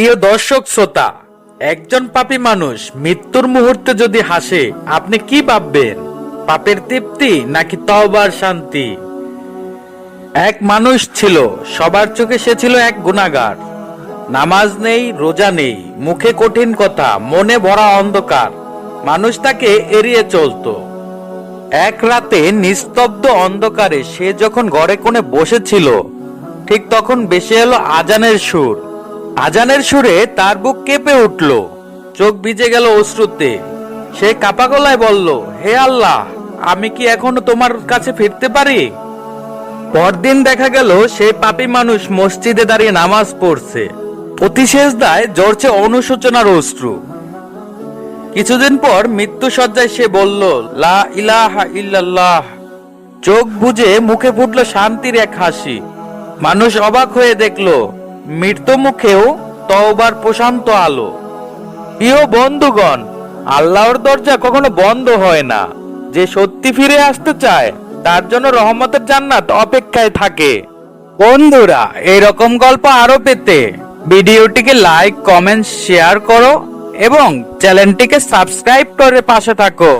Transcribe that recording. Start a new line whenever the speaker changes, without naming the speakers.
প্রিয় দর্শক শ্রোতা, একজন পাপী মানুষ মৃত্যুর মুহূর্তে যদি হাসে, আপনি কি ভাববেন? পাপের তৃপ্তি নাকি তওবার শান্তি? এক মানুষ ছিল, সবার চোখে সে ছিল এক গুণাগার নামাজ নেই, রোজা নেই, মুখে কঠিন কথা, মনে ভরা অন্ধকার। মানুষ তাকে এড়িয়ে চলতো। এক রাতে নিস্তব্ধ অন্ধকারে সে যখন ঘরে কোণে বসেছিল, ঠিক তখন বেশি এলো আজানের সুর। আজানের সুরে তার বুক কেঁপে উঠল। চোখ ভিজে গেল অশ্রুতে। সে কাপা গলায় বলল, হে আল্লাহ, আমি কি এখনও তোমার কাছে ফিরতে পারি? পরদিন দেখা গেল সেই পাপী মানুষ মসজিদে দাঁড়িয়ে নামাজ পড়ছে। অতি শেষদায় জ্বরছে অনুশোচনার অশ্রু। কিছুদিন পর মৃত্যু সজ্জায় সে বলল, লা ইলাহা ইল্লাল্লাহ। চোখ বুজে মুখে ফুটল শান্তির এক হাসি। মানুষ অবাক হয়ে দেখল মৃত্যু মুখেও তওবার প্রশান্ত আলো। প্রিয় বন্ধুগণ, আল্লাহর দরজা কখনো বন্ধ হয় না। যে সত্যি ফিরে আসতে চায়, তার জন্য রহমতের জান্নাত অপেক্ষায় থাকে। বন্ধুরা, এরকম গল্প আরও পেতে ভিডিওটিকে লাইক, কমেন্ট, শেয়ার করো এবং চ্যানেলটিকে সাবস্ক্রাইব করে পাশে থাকো।